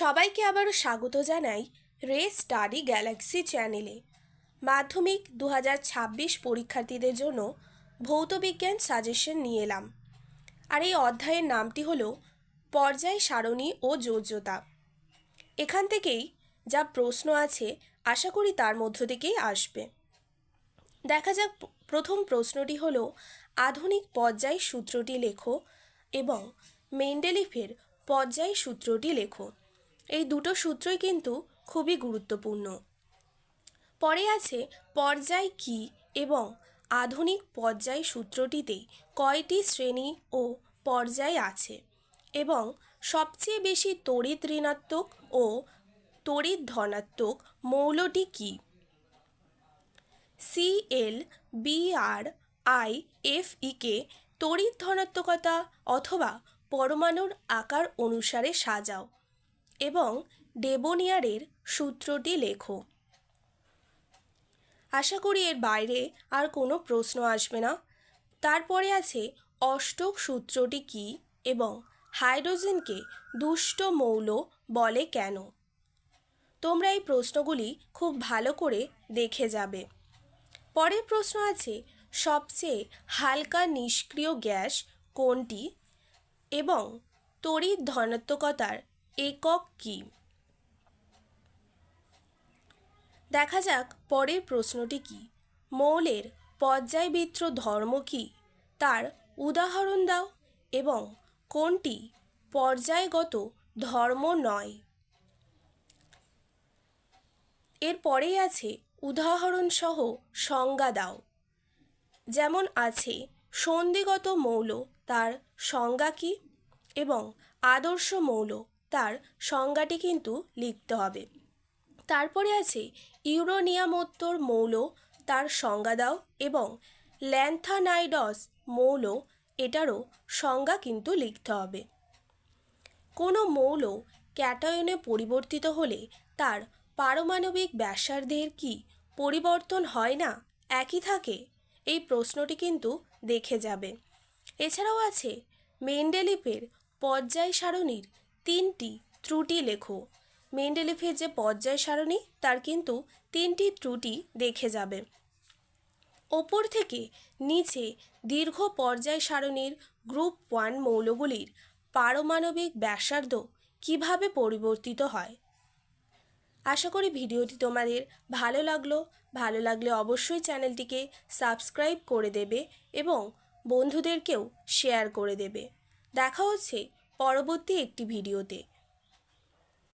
সবাইকে আবারও স্বাগত জানাই রে স্টাডি গ্যালাক্সি চ্যানেলে। মাধ্যমিক দু পরীক্ষার্থীদের জন্য ভৌতবিজ্ঞান সাজেশন নিয়ে এলাম। আর এই অধ্যায়ের নামটি হল পর্যায় সারণী ও যোজ্যতা। এখান থেকেই যা প্রশ্ন আছে, আশা করি তার মধ্য থেকেই আসবে। দেখা যাক প্রথম প্রশ্নটি হল, আধুনিক পর্যায় সূত্রটি লেখো এবং মেন্ডেলিফের পর্যায় সূত্রটি লেখো। এই দুটো সূত্রই কিন্তু খুবই গুরুত্বপূর্ণ। পরে আছে পর্যায় কি এবং আধুনিক পর্যায় সূত্রটিতে কয়টি শ্রেণি ও পর্যায় আছে এবং সবচেয়ে বেশি তড়িৎ ঋণাত্মক ও তড়িৎ ধনাত্মক মৌলটি কী? সিএল বিআর আই এফ ইকে তড়িৎ ধনাত্মকতা অথবা পরমাণুর আকার অনুসারে সাজাও। এবং ডেবোনিয়ারের সূত্রটি লেখো। আশা করি এর বাইরে আর কোনো প্রশ্ন আসবে না। তারপরে আছে অষ্টক সূত্রটি কী এবং হাইড্রোজেনকে দুষ্ট মৌল বলে কেন? তোমরা এই প্রশ্নগুলি খুব ভালো করে দেখে যাবে। পরের প্রশ্ন আছে, সবচেয়ে হালকা নিষ্ক্রিয় গ্যাস কোনটি এবং তড়িৎ ধনাত্মকতার একক কী? দেখা যাক পরের প্রশ্নটি কি। মৌলের পর্যায়বৃত্ত ধর্ম কি? তার উদাহরণ দাও এবং কোনটি পর্যায়গত ধর্ম নয়। এর পরেই আছে উদাহরণসহ সংজ্ঞা দাও। যেমন আছে, সন্ধিগত মৌল তার সংজ্ঞা কী এবং আদর্শ মৌল তার সংজ্ঞাটি কিন্তু লিখতে হবে। তারপরে আছে, ইউরোনিয়ামোত্তর মৌল তার সংজ্ঞা দাও এবং ল্যান্থানাইডস মৌল এটারও সংজ্ঞা কিন্তু লিখতে হবে। কোনো মৌল ক্যাটায়নে পরিবর্তিত হলে তার পারমাণবিক ব্যাসার্ধের কি পরিবর্তন হয় না? একই থাকে? এই প্রশ্নটি কিন্তু দেখে যাবে। এছাড়াও আছে, মেন্ডেলিপের পর্যায় সারণীর তিনটি ত্রুটি লেখো। মেন্ডেলিফের যে পর্যায় সারণী, তার কিন্তু তিনটি ত্রুটি দেখে যাবে। ওপর থেকে নিচে দীর্ঘ পর্যায় সারণীর গ্রুপ ওয়ান মৌলগুলির পারমাণবিক ব্যাসার্ধ কীভাবে পরিবর্তিত হয়? আশা করি ভিডিওটি তোমাদের ভালো লাগল। ভালো লাগলে অবশ্যই চ্যানেলটিকে সাবস্ক্রাইব করে দেবে এবং বন্ধুদেরকেও শেয়ার করে দেবে। দেখা হচ্ছে পরবর্তী একটি ভিডিওতে।